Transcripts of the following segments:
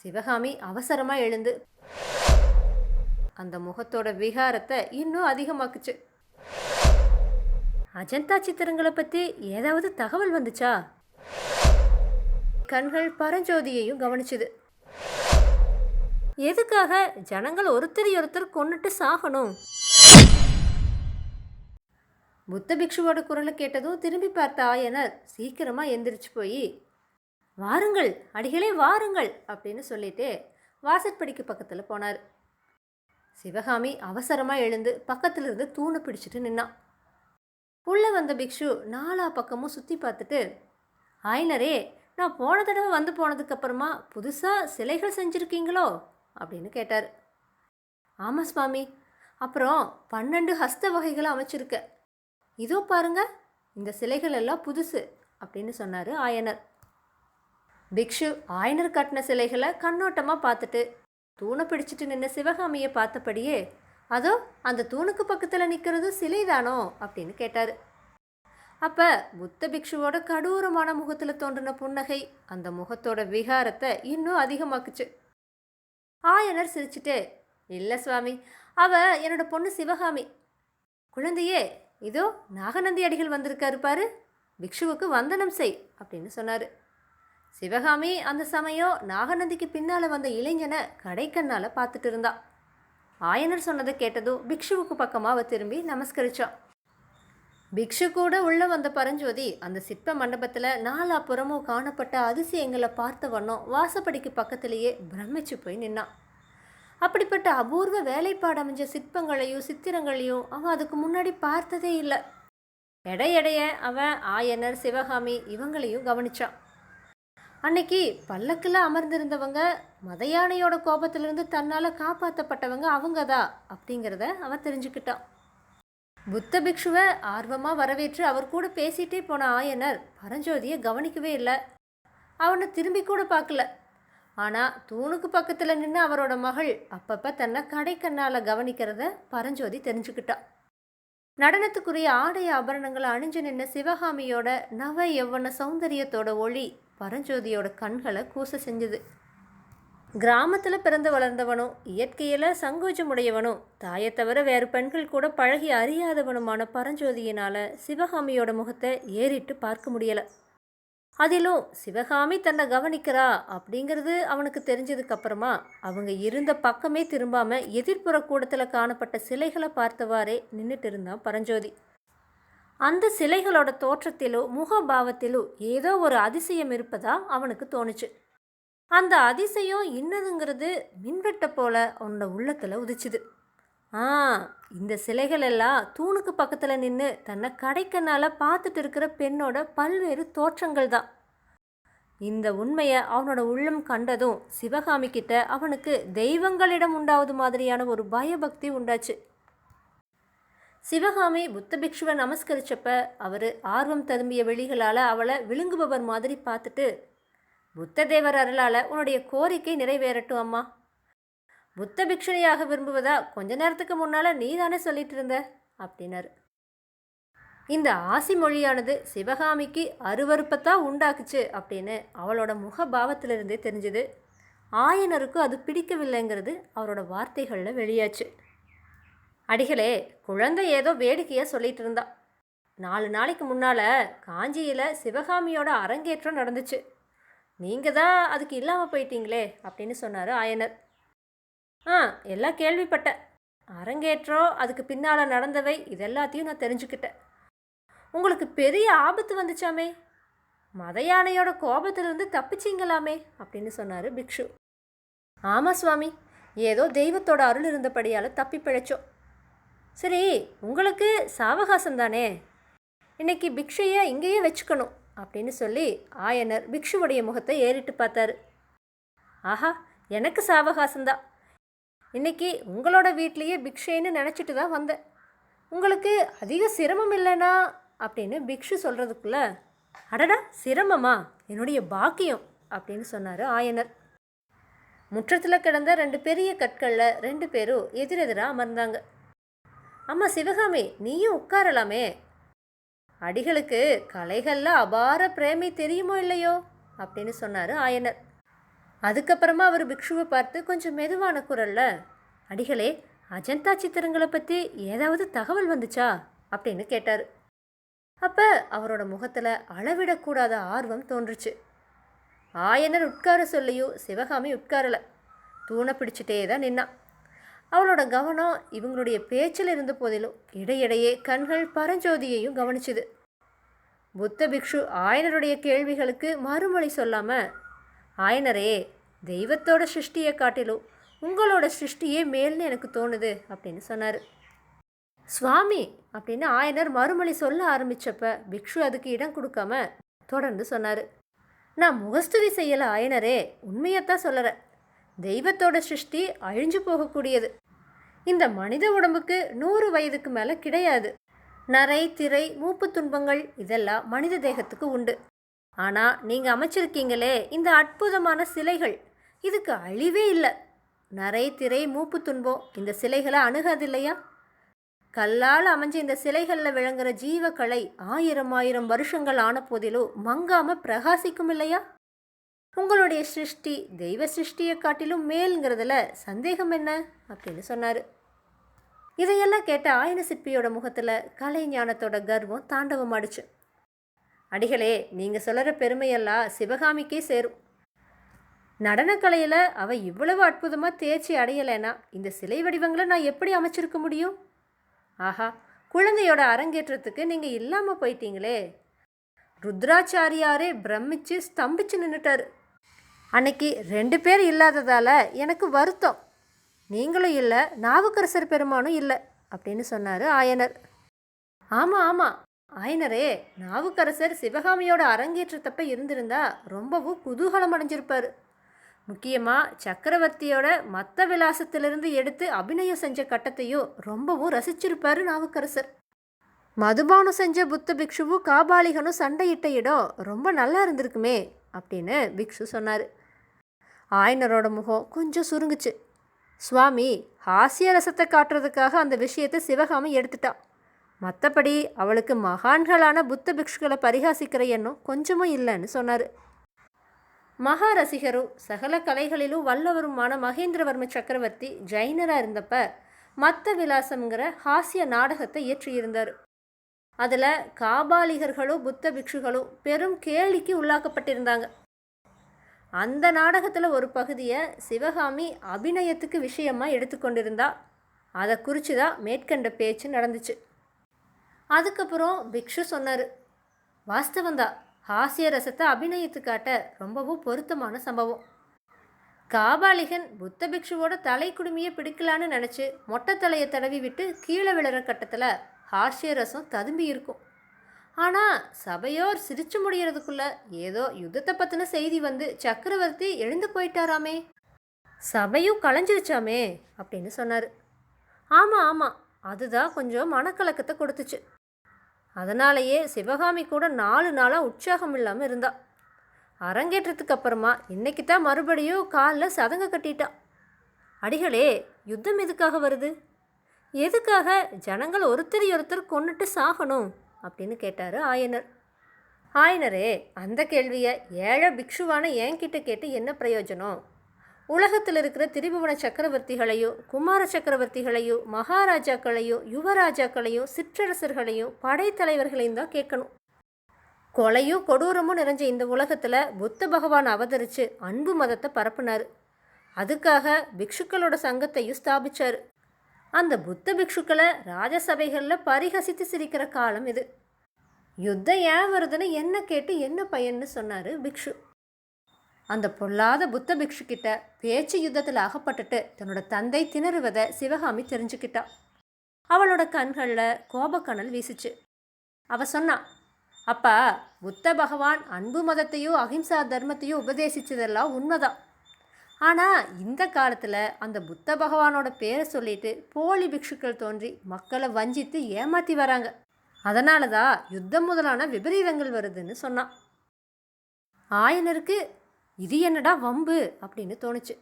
சிவகாமி அவசரமா எழுந்து அந்த முகத்தோட விகாரத்தை இன்னும் அதிகமாக்குச்சு. அஜந்தா சித்திரங்களை பத்தி ஏதாவது தகவல் வந்துச்சா? கண்கள் பரஞ்சோதியையும் கவனிச்சுது. எதுக்காக ஜனங்கள் ஒருத்தரை ஒருத்தர் கொண்டுட்டு சாகணும்? புத்த பிக்ஷுவோட குரலை கேட்டதும் திரும்பி பார்த்த ஆயனர் சீக்கிரமா எந்திரிச்சு போய் வாருங்கள் அடிகளே வாருங்கள் அப்படின்னு சொல்லிட்டு வாசற்படிக்கு பக்கத்தில் போனார். சிவகாமி அவசரமாக எழுந்து பக்கத்தில் இருந்து தூணை பிடிச்சிட்டு நின்னான் உள்ளே வந்த பிக்ஷு நாலா பக்கமும் சுற்றி பார்த்துட்டு ஆயினரே நான் போன தடவை வந்து போனதுக்கப்புறமா புதுசாக சிலைகள் செஞ்சுருக்கீங்களோ? அப்படின்னு கேட்டார். ஆமாம் சுவாமி அப்புறம் பன்னெண்டு ஹஸ்த வகைகளை அமைச்சிருக்க. இதோ பாருங்க இந்த சிலைகள் எல்லாம் புதுசு அப்படின்னு சொன்னார் ஆயனர். பிக்ஷு ஆயனர் கட்டின சிலைகளை கண்ணோட்டமாக பார்த்துட்டு தூணை பிடிச்சிட்டு நின்ன சிவகாமியை பார்த்தபடியே அதோ அந்த தூணுக்கு பக்கத்தில் நிற்கிறது சிலைதானோ அப்படின்னு கேட்டார். அப்போ புத்த பிக்ஷுவோட கடூரமான முகத்தில் தோன்றின புன்னகை அந்த முகத்தோட விகாரத்தை இன்னும் அதிகமாக்குச்சு. ஆயனர் சிரிச்சுட்டு இல்லை சுவாமி அவ என்னோட பொண்ணு சிவகாமி. குழந்தையே இதோ நாகநந்தி அடிகள் வந்திருக்காரு பாரு பிக்ஷுவுக்கு வந்தனம் செய் அப்படின்னு சொன்னார். சிவகாமி அந்த சமயம் நாகநந்திக்கு பின்னால் வந்த இளைஞனை கடைக்கண்ணால் பார்த்துட்டு இருந்தா. ஆயனர் சொன்னதை கேட்டதும் பிக்ஷுவுக்கு பக்கமாக அவ திரும்பி நமஸ்கரிச்சான் பிக்ஷு கூட உள்ளே வந்த பரஞ்சோதி அந்த சிற்ப மண்டபத்தில் நாலாப்புறமும் காணப்பட்ட அதிசயங்களை பார்த்த வண்ணம் வாசப்படிக்கு பக்கத்திலேயே பிரமிச்சு போய் நின்னான் அப்படிப்பட்ட அபூர்வ வேலைப்பாடு அமைஞ்ச சிற்பங்களையும் சித்திரங்களையும் அவன் அதுக்கு முன்னாடி பார்த்ததே இல்லை. எடையடைய அவன் ஆயனர் சிவகாமி இவங்களையும் கவனிச்சான் அன்னைக்கு பல்லக்கில் அமர்ந்திருந்தவங்க மத யானையோட கோபத்திலிருந்து தன்னால் காப்பாற்றப்பட்டவங்க அவங்கதா அப்படிங்கிறத அவன் தெரிஞ்சுக்கிட்டான். புத்த பிக்ஷுவை ஆர்வமாக வரவேற்று அவர் கூட பேசிட்டே போன ஆயனர் பரஞ்சோதியை கவனிக்கவே இல்லை. அவனை திரும்பி கூட பார்க்கல ஆனால் தூணுக்கு பக்கத்தில் நின்று அவரோட மகள் அப்பப்போ தன்னை கடைக்கண்ணால் கவனிக்கிறத பரஞ்சோதி தெரிஞ்சுக்கிட்டான். நடனத்துக்குரிய ஆடை ஆபரணங்களை அணிஞ்சு நின்ன சிவகாமியோட நவ எவ்வன சௌந்தரியத்தோட ஒளி பரஞ்சோதியோட கண்களை கூச செஞ்சது. கிராமத்தில் பிறந்து வளர்ந்தவனும் இயற்கையில் சங்கோஜமுடையவனும் தாயை தவிர வேறு பெண்கள் கூட பழகி அறியாதவனுமான பரஞ்சோதியினால் சிவகாமியோட முகத்தை ஏறிட்டு பார்க்க முடியலை. அதிலும் சிவகாமி தன்னை கவனிக்கிறா அப்படிங்கிறது அவனுக்கு தெரிஞ்சதுக்கப்புறமா அவங்க இருந்த பக்கமே திரும்பாமல் எதிர்ப்புற கூடத்தில் காணப்பட்ட சிலைகளை பார்த்தவாறே நின்றுட்டு இருந்தான் பரஞ்சோதி. அந்த சிலைகளோட தோற்றத்திலோ முகபாவத்திலோ ஏதோ ஒரு அதிசயம் இருப்பதா அவனுக்கு தோணுச்சு. அந்த அதிசயம் இன்னதுங்கிறது மின்வெட்ட போல அவனோட உள்ளத்தில் உதிச்சுது. ஆ இந்த சிலைகள் எல்லாம் தூணுக்கு பக்கத்தில் நின்று தன்னை கடைக்கனால பார்த்துட்டு இருக்கிற பெண்ணோட பல்வேறு தோற்றங்கள் தான். இந்த உண்மையை அவனோட உள்ளம் கண்டதும் சிவகாமி கிட்ட அவனுக்கு தெய்வங்களிடம் உண்டாவது மாதிரியான ஒரு பயபக்தி உண்டாச்சு. சிவகாமி புத்த பிக்ஷுவை நமஸ்கரிச்சப்ப அவர் ஆர்வம் ததும்பிய வெளிகளால் அவளை விழுங்குபவர் மாதிரி பார்த்துட்டு புத்த தேவர் அருளால் உன்னுடைய கோரிக்கை நிறைவேறட்டும் அம்மா. புத்த பிக்ஷுனியாக விரும்புவதா? கொஞ்ச நேரத்துக்கு முன்னால் நீ தானே சொல்லிட்டு இருந்த அப்படின்னாரு இந்த ஆசி மொழியானது சிவகாமிக்கு அருவறுப்பத்தான் உண்டாக்குச்சு அப்படின்னு அவளோட முகபாவத்திலிருந்தே தெரிஞ்சுது. ஆயனருக்கு அது பிடிக்கவில்லைங்கிறது அவரோட வார்த்தைகளில் வெளியாச்சு. அடிகளே குழந்தை ஏதோ வேடிக்கையாக சொல்லிட்டு இருந்தா நாலு நாளைக்கு முன்னால் காஞ்சியில் சிவகாமியோட அரங்கேற்றம் நடந்துச்சு. நீங்கள் தான் அதுக்கு இல்லாமல் போயிட்டீங்களே அப்படின்னு சொன்னார் ஆயனர். ஆ எல்லாம் கேள்விப்பட்டேன். அரங்கேற்றம் அதுக்கு பின்னால் நடந்தவை இது எல்லாத்தையும் நான் தெரிஞ்சுக்கிட்டேன். உங்களுக்கு பெரிய ஆபத்து வந்துச்சாமே? மத யானையோட கோபத்திலிருந்து தப்பிச்சிங்களாமே? அப்படின்னு சொன்னார் பிக்ஷு. ஆமாம் சுவாமி ஏதோ தெய்வத்தோட அருள் இருந்தபடியால் தப்பி பிழைச்சோம். சரி உங்களுக்கு சாவகாசம் தானே? இன்னைக்கு பிக்ஷையை இங்கேயே வச்சுக்கணும் அப்படின்னு சொல்லி ஆயனர் பிக்ஷுவுடைய முகத்தை ஏறிட்டு பார்த்தாரு. ஆஹா எனக்கு சாவகாசம்தான் இன்றைக்கி உங்களோட வீட்லேயே பிக்ஷைன்னு நினச்சிட்டு தான் வந்தேன். உங்களுக்கு அதிக சிரமம் இல்லைனா அப்படின்னு பிக்ஷு சொல்கிறதுக்குள்ள அடடா சிரமமா? என்னுடைய பாக்கியம் அப்படின்னு சொன்னார் ஆயனர். முற்றத்தில் கிடந்த ரெண்டு பெரிய கற்களில் ரெண்டு பேரும் எதிரெதிராக அமர்ந்தாங்க. அம்மா சிவகாமி நீயும் உட்காரலாமே. அடிகளுக்கு கலைகளில் அபார பிரேமை தெரியுமோ இல்லையோ? அப்படின்னு சொன்னார் ஆயனர். அதுக்கப்புறமா அவர் பிக்ஷுவை பார்த்து கொஞ்சம் மெதுவான குரலில் அடிகளே அஜந்தா சித்திரங்களை பற்றி ஏதாவது தகவல் வந்துச்சா? அப்படின்னு கேட்டார். அப்போ அவரோட முகத்தில் அளவிடக்கூடாத ஆர்வம் தோன்றுச்சு. ஆயனர் உட்கார சொல்லியோ சிவகாமி உட்காரலை. தூணை பிடிச்சிட்டே தான் நின்னான் அவளோட கவனம் இவங்களுடைய பேச்சில் இருந்த போதிலும் இடையிடையே கண்கள் பரஞ்சோதியையும் கவனிச்சுது. புத்த பிக்ஷு ஆயனருடைய கேள்விகளுக்கு மறுமொழி சொல்லாமல் ஆயனரே தெய்வத்தோட சிருஷ்டியை காட்டிலும் உங்களோட சிருஷ்டியே மேல்னு எனக்கு தோணுது அப்படின்னு சொன்னார். சுவாமி அப்படின்னு ஆயனர் மறுமொழி சொல்ல ஆரம்பித்தப்ப பிக்ஷு அதுக்கு இடம் கொடுக்காம தொடர்ந்து சொன்னார். நான் முகஸ்துதி செய்யல ஆயனரே உண்மையத்தான் சொல்லறேன் தெய்வத்தோட சிருஷ்டி அழிஞ்சு போகக்கூடியது. இந்த மனித உடம்புக்கு நூறு வயதுக்கு மேலே கிடையாது. நரை திரை மூப்பு துன்பங்கள் இதெல்லாம் மனித தேகத்துக்கு உண்டு. ஆனால் நீங்கள் அமைச்சிருக்கீங்களே இந்த அற்புதமான சிலைகள். இதுக்கு அழிவே இல்லை. நரை திரை மூப்பு துன்பம். இந்த சிலைகளை அணுகாது இல்லையா? கல்லால் அமைஞ்ச இந்த சிலைகளில் விளங்குற ஜீவக்கலை ஆயிரம் ஆயிரம் வருஷங்கள் ஆன போதிலும் மங்காமல் பிரகாசிக்கும் இல்லையா? உங்களுடைய சிருஷ்டி தெய்வ சிருஷ்டியை காட்டிலும் மேல்ங்கிறதுல சந்தேகம் என்ன? அப்படின்னு சொன்னார். இதையெல்லாம் கேட்ட ஆயன சிற்பியோட முகத்தில் கலை ஞானத்தோட கர்வம் தாண்டவம் ஆடுச்சு அடிகளே நீங்கள் சொல்கிற பெருமையெல்லாம் சிவகாமிக்கே சேரும். நடனக்கலையில் அவ இவ்வளவு அற்புதமாக தேர்ச்சி அடையலைன்னா இந்த சிலை வடிவங்களை நான் எப்படி அமைச்சிருக்க முடியும்? ஆஹா குழந்தையோட அரங்கேற்றத்துக்கு நீங்கள் இல்லாமல் போயிட்டீங்களே. ருத்ராச்சாரியாரே பிரமிச்சு ஸ்தம்பிச்சு நின்றுட்டாரு அன்னைக்கு ரெண்டு பேர் இல்லாததால் எனக்கு வருத்தம். நீங்களும் இல்லை நாவுக்கரசர் பெருமானும் இல்லை அப்படின்னு சொன்னார் ஆயனர். ஆமாம் ஆமாம் ஆயனரே நாவுக்கரசர் சிவகாமியோட அரங்கேற்றத்தப்ப இருந்திருந்தா ரொம்பவும் குதூகலம் அடைஞ்சிருப்பார் முக்கியமாக சக்கரவர்த்தியோட மத்த விலாசத்திலிருந்து எடுத்து அபிநயம் செஞ்ச கட்டத்தையும் ரொம்பவும் ரசிச்சிருப்பாரு நாவுக்கரசர். மதுபானம் செஞ்ச புத்த பிக்ஷுவும் காபாலிகனும் சண்டையிட்ட இடம் ரொம்ப நல்லா இருந்திருக்குமே அப்படின்னு பிக்ஷு சொன்னார். ஆயனரோட முகம் கொஞ்சம் சுருங்குச்சு. சுவாமி ஹாஸ்ய ரசத்தை காட்டுறதுக்காக அந்த விஷயத்தை சிவகாமி எடுத்துட்டா. மற்றபடி அவளுக்கு மகான்களான புத்த பிக்ஷுக்களை பரிகாசிக்கிற எண்ணம் கொஞ்சமும் இல்லைன்னு சொன்னார். மகா ரசிகரும் சகல கலைகளிலும் வல்லவருமான மகேந்திரவர்ம சக்கரவர்த்தி ஜைனராக இருந்தப்ப மத்த விலாசம்ங்கிற ஹாஸ்ய நாடகத்தை இயற்றியிருந்தார். அதில் காபாலிகர்களும் புத்த பிக்ஷுகளும் பெரும் கேலிக்கு உள்ளாக்கப்பட்டிருந்தாங்க. அந்த நாடகத்தில் ஒரு பகுதியை சிவகாமி அபிநயத்துக்கு விஷயமாக எடுத்துக்கொண்டிருந்தா. அதை குறித்து தான் மேற்கண்ட பேச்சு நடந்துச்சு. அதுக்கப்புறம் பிக்ஷு சொன்னார் வாஸ்தவந்தா ஹாஸ்ய ரசத்தை அபிநயத்து காட்ட ரொம்பவும் பொருத்தமான சம்பவம். காபாலிகன் புத்த பிக்ஷுவோட தலை குடுமியை பிடிக்கலான்னு நினச்சி மொட்டை தலையை தடவி விட்டு கீழே விழுற கட்டத்தில் ஹாஸ்ய ரசம் ததும்பி இருக்கும். ஆனால் சபையோர் சிரிச்சு முடியறதுக்குள்ள ஏதோ யுத்தத்தை பற்றின செய்தி வந்து சக்கரவர்த்தி எழுந்து போயிட்டாராமே. சபையும் களைஞ்சிருச்சாமே அப்படின்னு சொன்னார். ஆமாம் ஆமாம் அதுதான் கொஞ்சம் மனக்கலக்கத்தை கொடுத்துச்சு. அதனாலேயே சிவகாமி கூட நாலு நாளாக உற்சாகம் இல்லாமல் இருந்தா. அரங்கேற்றத்துக்கு அப்புறமா இன்னைக்கு தான் மறுபடியும் காலில் சதங்க கட்டிட்டா. அடிகளே யுத்தம் எதுக்காக வருது? எதுக்காக ஜனங்கள் ஒருத்தர் ஒருத்தர் கொண்டுட்டு சாகணும்? அப்படின்னு கேட்டார் ஆயனர். ஆயனரே அந்த கேள்வியை ஏழை பிக்ஷுவான என்கிட்ட கேட்டு என்ன பிரயோஜனம்? உலகத்தில் இருக்கிற திரிபுவன சக்கரவர்த்திகளையும் குமார சக்கரவர்த்திகளையும் மகாராஜாக்களையும் யுவராஜாக்களையும் சிற்றரசர்களையும் படைத்தலைவர்களையும் தான் கேட்கணும். கொலையும் கொடூரமும் நிறைஞ்ச இந்த உலகத்தில் புத்த பகவான் அவதரித்து அன்பு மதத்தை பரப்புனார். அதுக்காக பிக்ஷுக்களோட சங்கத்தையும் ஸ்தாபிச்சார். அந்த புத்த பிக்ஷுக்களை ராஜசபைகளில் பரிகசித்து சிரிக்கிற காலம் இது. யுத்தம் ஏன் வருதுன்னு என்ன கேட்டு என்ன பயன்னு சொன்னார் பிக்ஷு. அந்த பொல்லாத புத்த பிக்ஷுக்கிட்ட பேச்சு யுத்தத்தில் அகப்பட்டுட்டு தன்னோட தந்தை திணறுவதை சிவகாமி தெரிஞ்சுக்கிட்டா. அவளோட கண்களில் கோபக்கணல் வீசிச்சு. அவ சொன்னான் அப்பா புத்த பகவான் அன்பு மதத்தையும் அகிம்சா தர்மத்தையும் உபதேசித்ததெல்லாம் உண்மைதான். ஆனால் இந்த காலத்தில் அந்த புத்த பகவானோட பேரை சொல்லிட்டு போலி பிக்ஷுக்கள் தோன்றி மக்களை வஞ்சித்து ஏமாற்றி வராங்க. அதனால தான் யுத்தம் முதலான விபரீதங்கள் வருதுன்னு சொன்னான். ஆயனருக்கு இது என்னடா வம்பு? அப்படின்னு தோணுச்சு.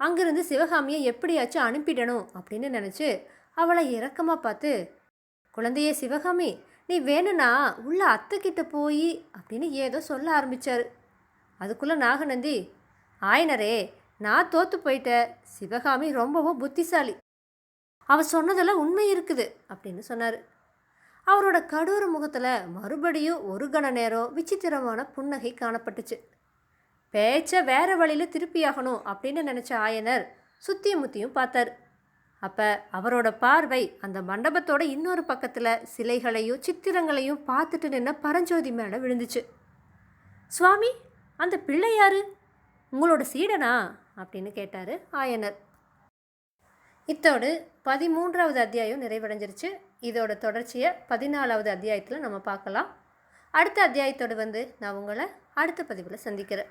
அங்கிருந்து சிவகாமியை எப்படியாச்சும் அனுப்பிடணும் அப்படின்னு நினச்சி அவளை இறக்கமாக பார்த்து குழந்தையே சிவகாமி நீ வேணும்னா உள்ள அத்தைக்கிட்ட போய் அப்படின்னு ஏதோ சொல்ல ஆரம்பித்தார் அதுக்குள்ளே நாகநந்தி ஆயனரே நான் தோற்று போயிட்டேன் சிவகாமி ரொம்பவும் புத்திசாலி. அவ சொன்னதெல்லாம் உண்மை இருக்குது அப்படின்னு சொன்னார். அவரோட கடூர முகத்தில் மறுபடியும் ஒரு கண நேரம் விசித்திரமான புன்னகை காணப்பட்டுச்சு. பேச்சை வேற வழியில் திருப்பியாகணும் அப்படின்னு நினச்ச ஆயனர் சுத்தியும் முத்தியும் பார்த்தார். அப்போ அவரோட பார்வை அந்த மண்டபத்தோட இன்னொரு பக்கத்தில் சிலைகளையும் சித்திரங்களையும் பார்த்துட்டு நின்ன பரஞ்சோதி மேலே விழுந்துச்சு. சுவாமி அந்த பிள்ளை யாரு? உங்களோட சீடனா? அப்படின்னு கேட்டார் ஆயனர். இத்தோடு பதிமூன்றாவது அத்தியாயம் நிறைவடைஞ்சிருச்சு. இதோட தொடர்ச்சியை பதினாலாவது அத்தியாயத்தில் நம்ம பார்க்கலாம். அடுத்த அத்தியாயத்தோடு வந்து நான் உங்களை அடுத்த பதிவில் சந்திக்கிறேன்.